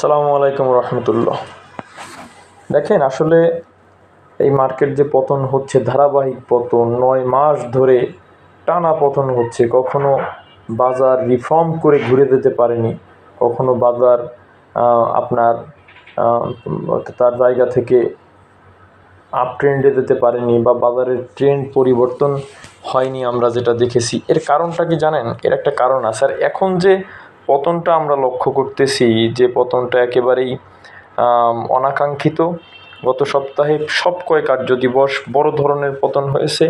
সালামু আলাইকুম রহমতুল্লাহ। দেখেন, আসলে এই মার্কেট যে পতন হচ্ছে, ধারাবাহিক পতন, নয় মাস ধরে টানা পতন হচ্ছে, কখনো বাজার রিফর্ম করে ঘুরে যেতে পারেনি, কখনো বাজার আপনার তার জায়গা থেকে আপ ট্রেন্ডে যেতে পারেনি বা বাজারের ট্রেন্ড পরিবর্তন হয়নি আমরা যেটা দেখেছি। এর কারণটা কি জানেন? এর একটা কারণ আছে। আর এখন যে পতনটা আমরা লক্ষ্য করতেছি যে পতনটা একেবারেই অনাকাঙ্ক্ষিত। গত সপ্তাহে সব কয় কার্য দিবস বড় ধরনের পতন হয়েছে।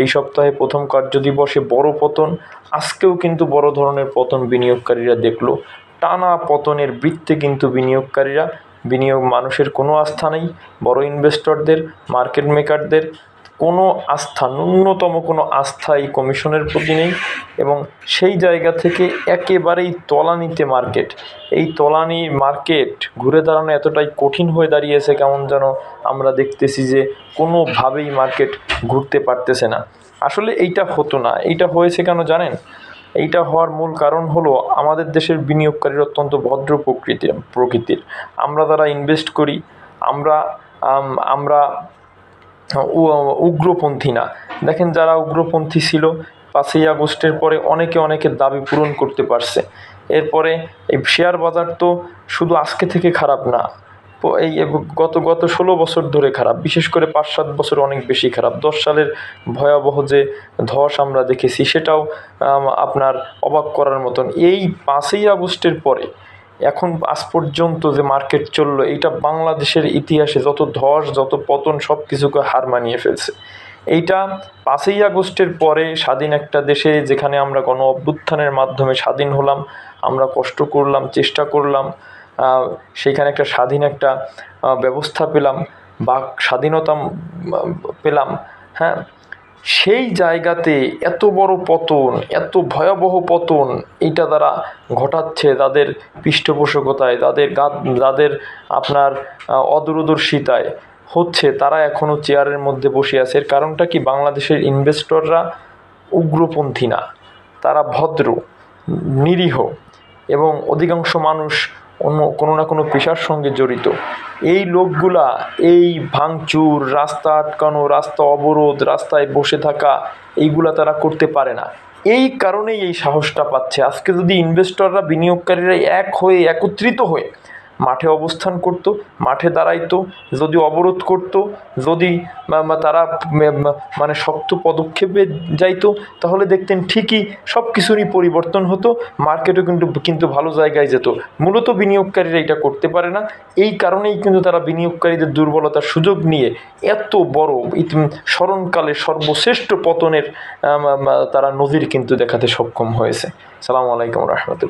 এই সপ্তাহে প্রথম কার্য দিবসে বড় পতন, আজকেও কিন্তু বড় ধরনের পতন বিনিয়োগকারীরা দেখল। টানা পতনের বৃত্তে কিন্তু বিনিয়োগকারীরা, বিনিয়োগ মানুষের কোনো আস্থা নেই। বড় ইনভেস্টরদের মার্কেট মেকারদের কোনো আস্থা, ন্যূনতম কোনো আস্থা এই কমিশনের প্রতি নেই এবং সেই জায়গা থেকে একেবারেই তলানিতে মার্কেট। এই তলানি মার্কেট ঘুরে দাঁড়ানো এতটাই কঠিন হয়ে দাঁড়িয়েছে কেমন যেন আমরা দেখতেছি যে কোনোভাবেই মার্কেট ঘুরতে পারতেছে না। আসলে এইটা হতো না। এইটা হয়েছে কেন জানেন? এইটা হওয়ার মূল কারণ হলো আমাদের দেশের বিনিয়োগকারীর অত্যন্ত ভদ্র প্রকৃতির প্রকৃতির। আমরা তারা ইনভেস্ট করি, আমরা আমরা উগ্রপন্থী না। দেখেন যারা উগ্রপন্থী ছিল, পাঁচই আগস্টের পরে অনেকে অনেকের দাবি পূরণ করতে পারছে। এরপরে এই শেয়ার বাজার তো শুধু আজকে থেকে খারাপ না এই গত গত ষোলো বছর ধরে খারাপ। বিশেষ করে পাঁচ, সাত বছর অনেক বেশি খারাপ। দশ সালের ভয়াবহ যে ধস আমরা দেখেছি, সেটাও আপনার অবাক করার মতন। এই পাঁচই আগস্টের পরে এখন আজ পর্যন্ত যে মার্কেট চলল, এইটা বাংলাদেশের ইতিহাসে যত ধস, যত পতন সব কিছুকে হার মানিয়ে ফেলছে। এইটা পাঁচই আগস্টের পরে স্বাধীন একটা দেশে যেখানে আমরা গণ অভ্যুত্থানের মাধ্যমে স্বাধীন হলাম, আমরা কষ্ট করলাম, চেষ্টা করলাম সেইখানে একটা স্বাধীন একটা ব্যবস্থা পেলাম, বাক স্বাধীনতা পেলাম হ্যাঁ? সেই জায়গাতে এত বড় পতন, এত ভয়াবহ পতন এইটা তারা ঘটাচ্ছে তাদের পৃষ্ঠপোষকতায়, তাদের গা তাদের আপনার অদূরদর্শিতায়। হচ্ছে তারা এখনও চেয়ারের মধ্যে বসে আছে। এর কারণটা কি? বাংলাদেশের ইনভেস্টররা উগ্রপন্থী না। তারা ভদ্র, নিরীহ এবং অধিকাংশ মানুষ অন্য কোনো না কোনো পেশার সঙ্গে জড়িত। এই লোকগুলা এই ভাঙচুর, রাস্তা আটকানো, রাস্তা অবরোধ, রাস্তায় বসে থাকা, এইগুলা তারা করতে পারে না। এই কারণেই এই সাহসটা পাচ্ছে। আজকে যদি ইনভেস্টররা বিনিয়োগকারীরা এক হয়ে একত্রিত হয়ে মাঠে অবস্থান করত, মাঠে দাঁড়াইতো, যদি অবরোধ করত, যদি তারা মানে শক্ত পদক্ষেপে যাইতো, তাহলে দেখতেন ঠিকই সব কিছুরই পরিবর্তন হতো, মার্কেটও কিন্তু কিন্তু ভালো জায়গায় যেত। মূলত বিনিয়োগকারীরা এটা করতে পারে না। এই কারণেই কিন্তু তারা বিনিয়োগকারীদের দুর্বলতার সুযোগ নিয়ে এত বড় স্মরণকালে সর্বশ্রেষ্ঠ পতনের তারা নজির কিন্তু দেখাতে সক্ষম হয়েছে। সালামু আলাইকুম রহমতুল্লাহ।